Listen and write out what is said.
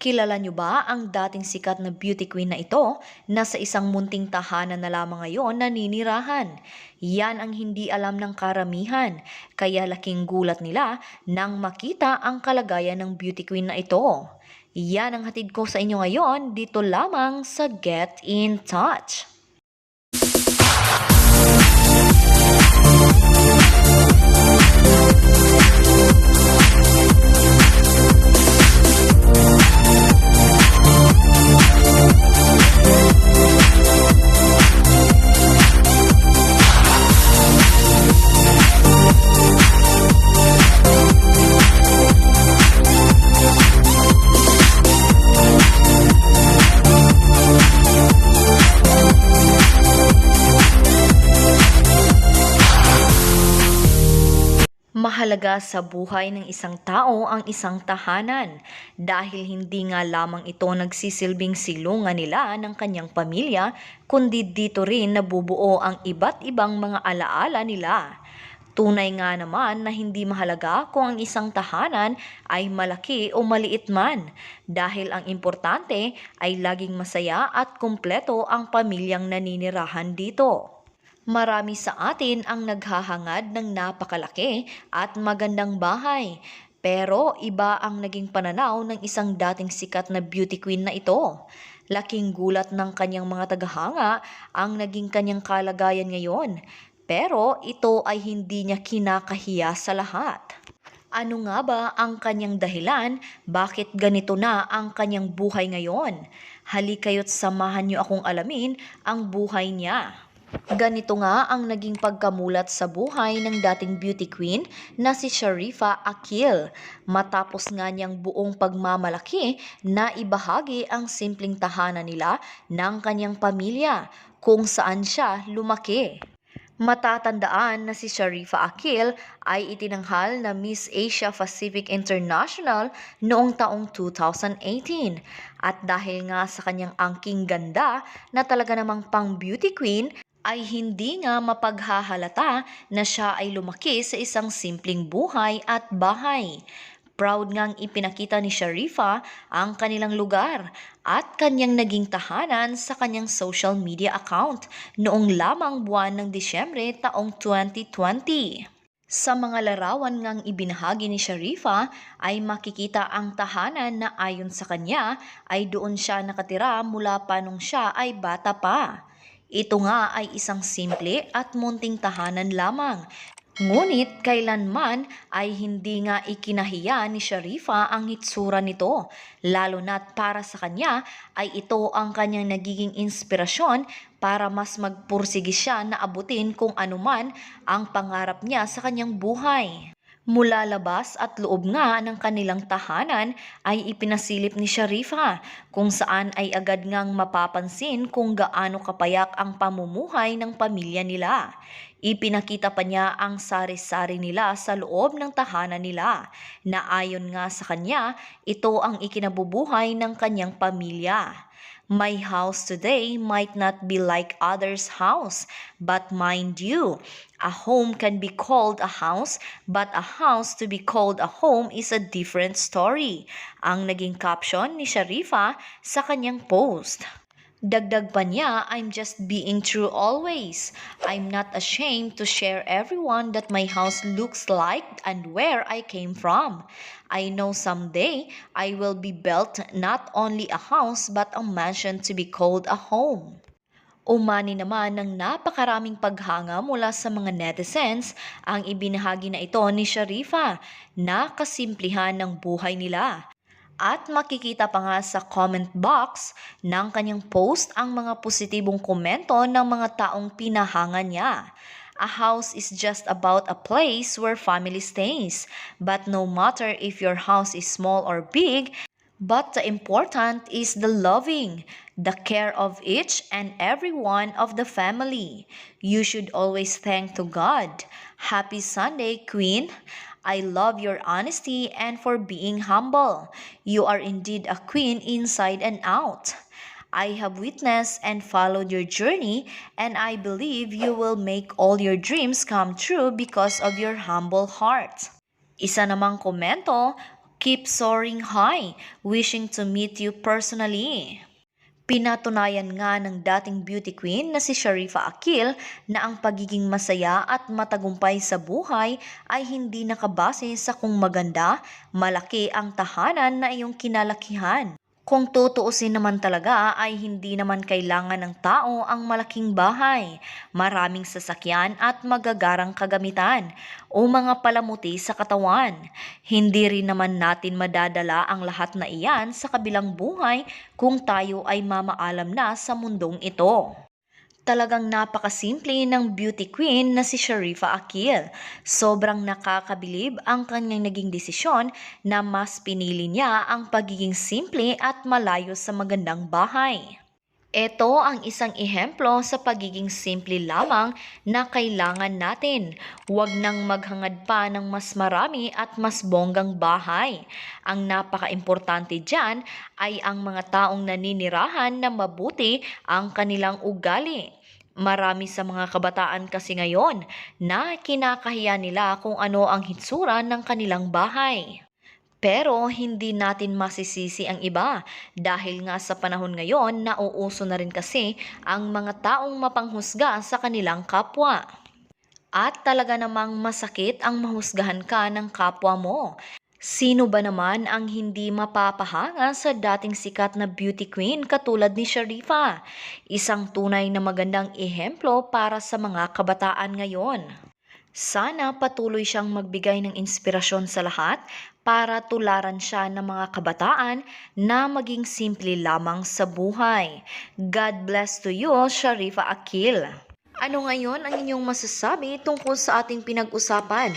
Kilala niyo ba ang dating sikat na beauty queen na ito na sa isang munting tahanan na lamang ngayon naninirahan? Yan ang hindi alam ng karamihan, kaya laking gulat nila nang makita ang kalagayan ng beauty queen na ito. Yan ang hatid ko sa inyo ngayon dito lamang sa Get in Touch. Mahalaga sa buhay ng isang tao ang isang tahanan dahil hindi nga lamang ito nagsisilbing silungan nila ng kanyang pamilya kundi dito rin nabubuo ang iba't ibang mga alaala nila. Tunay nga naman na hindi mahalaga kung ang isang tahanan ay malaki o maliit man dahil ang importante ay laging masaya at kumpleto ang pamilyang naninirahan dito. Marami sa atin ang naghahangad ng napakalaki at magandang bahay. Pero iba ang naging pananaw ng isang dating sikat na beauty queen na ito. Laking gulat ng kanyang mga tagahanga ang naging kanyang kalagayan ngayon. Pero ito ay hindi niya kinakahiya sa lahat. Ano nga ba ang kanyang dahilan? Bakit ganito na ang kanyang buhay ngayon? Halikayo't samahan niyo akong alamin ang buhay niya. Ganito nga ang naging pagkamulat sa buhay ng dating beauty queen na si Sharifa Akil matapos nga niyang buong pagmamalaki na ibahagi ang simpleng tahanan nila ng kanyang pamilya kung saan siya lumaki. Matatandaan na si Sharifa Akil ay itinanghal na Miss Asia Pacific International noong taong 2018 at dahil nga sa kanyang angking ganda na talaga namang pang beauty queen ay hindi nga mapaghahalata na siya ay lumaki sa isang simpleng buhay at bahay. Proud ngang ipinakita ni Sharifa ang kanilang lugar at kanyang naging tahanan sa kanyang social media account noong lamang buwan ng Disyembre taong 2020. Sa mga larawan ngang ibinahagi ni Sharifa ay makikita ang tahanan na ayon sa kanya ay doon siya nakatira mula pa nung siya ay bata pa. Ito nga ay isang simple at munting tahanan lamang. Ngunit kailanman ay hindi nga ikinahiya ni Sharifa ang hitsura nito, lalo na't para sa kanya ay ito ang kanyang nagiging inspirasyon para mas magpursige siya na abutin kung anuman ang pangarap niya sa kanyang buhay. Mula labas at loob nga ng kanilang tahanan ay ipinasilip ni Sharifa kung saan ay agad ngang mapapansin kung gaano kapayak ang pamumuhay ng pamilya nila. Ipinakita pa niya ang sari-sari nila sa loob ng tahanan nila na ayon nga sa kanya, ito ang ikinabubuhay ng kanyang pamilya. My house today might not be like others' house, but mind you, a home can be called a house, but a house to be called a home is a different story. Ang naging caption ni Sharifa sa kanyang post. Dagdag pa niya, I'm just being true always. I'm not ashamed to share everyone that my house looks like and where I came from. I know someday I will be built not only a house but a mansion to be called a home. Umani naman ng napakaraming paghanga mula sa mga netizens ang ibinahagi na ito ni Sharifa na kasimplihan ng buhay nila. At makikita pa nga sa comment box ng kanyang post ang mga positibong komento ng mga taong pinahanga niya. A house is just about a place where family stays. But no matter if your house is small or big, but the important is the loving, the care of each and every one of the family. You should always thank to God. Happy Sunday, Queen. I love your honesty and for being humble. You are indeed a queen inside and out. I have witnessed and followed your journey, and I believe you will make all your dreams come true because of your humble heart. Isa namang komento, Keep soaring high, wishing to meet you personally. Pinatunayan nga ng dating beauty queen na si Sharifa Akil na ang pagiging masaya at matagumpay sa buhay ay hindi nakabase sa kung maganda, malaki ang tahanan na iyong kinalakihan. Kung tutuusin naman talaga ay hindi naman kailangan ng tao ang malaking bahay, maraming sasakyan at magagarang kagamitan o mga palamuti sa katawan. Hindi rin naman natin madadala ang lahat na iyan sa kabilang buhay kung tayo ay mamaalam na sa mundong ito. Talagang napakasimple ng beauty queen na si Sharifa Akil. Sobrang nakakabilib ang kanyang naging desisyon na mas pinili niya ang pagiging simple at malayo sa magandang bahay. Ito ang isang ehemplo sa pagiging simple lamang na kailangan natin. Huwag nang maghangad pa ng mas marami at mas bonggang bahay. Ang napaka-importante dyan ay ang mga taong naninirahan na mabuti ang kanilang ugali. Marami sa mga kabataan kasi ngayon na kinakahiya nila kung ano ang hitsura ng kanilang bahay. Pero hindi natin masisisi ang iba dahil nga sa panahon ngayon nauuso na rin kasi ang mga taong mapanghusga sa kanilang kapwa. At talaga namang masakit ang mahusgahan ka ng kapwa mo. Sino ba naman ang hindi mapapahanga sa dating sikat na beauty queen katulad ni Sharifa? Isang tunay na magandang ehemplo para sa mga kabataan ngayon. Sana patuloy siyang magbigay ng inspirasyon sa lahat para tularan siya ng mga kabataan na maging simple lamang sa buhay. God bless to you, Sharifa Akil. Ano ngayon ang inyong masasabi tungkol sa ating pinag-usapan?